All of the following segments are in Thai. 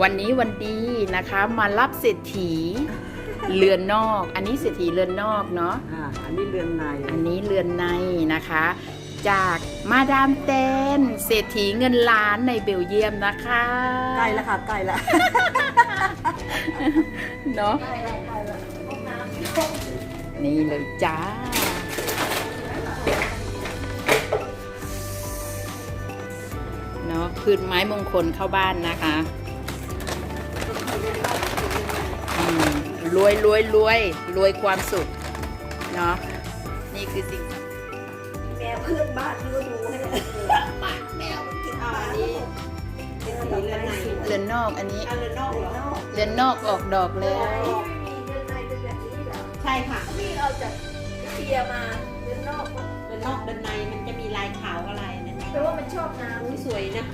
วันนี้วันดีนะคะมารับเศรษฐีเรือนนอก อันนี้เศรษฐีเรือนนอกเนาะอ่าอันนี้เรือนในอันนี้เรือนในนะคะ จากมาดามเตนเศรษฐีเงินล้านในเบลเยียมนะคะใกล้แล้วค่ะใกล้แล้วเนาะนี่เลยจ้าเนาะพืชไม้มงคลเข้าบ้านนะคะ รวยรวยรวยรวยความสุขเนาะนี่คือสิ่งแมวเพื่อนบ้านก็ดูให้แมวมันกินปลานี่เป็นสีเรือนในเรือนนอกอันนี้เรือนนอกเหรอเรือนนอกออกดอกแล้วใช่ค่ะนี่เราจะเคลียร์มาเดินนอกเรือนนอกเรือนในมันจะมีลายขาวอะไรนั่นแปลว่ามันชอบน้ำอุ้ยสวยนะ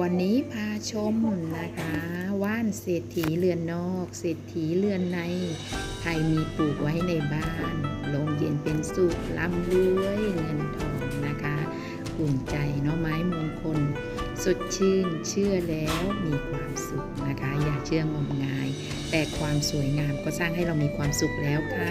วันนี้พาชมนะคะว่านเศรษฐีเรือนนอก เศรษฐีเรือนใน ใครมีปลูกไว้ในบ้านลงเย็นเป็นสุขร่ำรวยเงินทองนะคะอุ่นใจเนาะไม้มงคล สดชื่นเชื่อแล้วมีความสุขนะคะ อย่าเชื่องมงาย แต่ความสวยงามก็สร้างให้เรามีความสุขแล้วค่ะ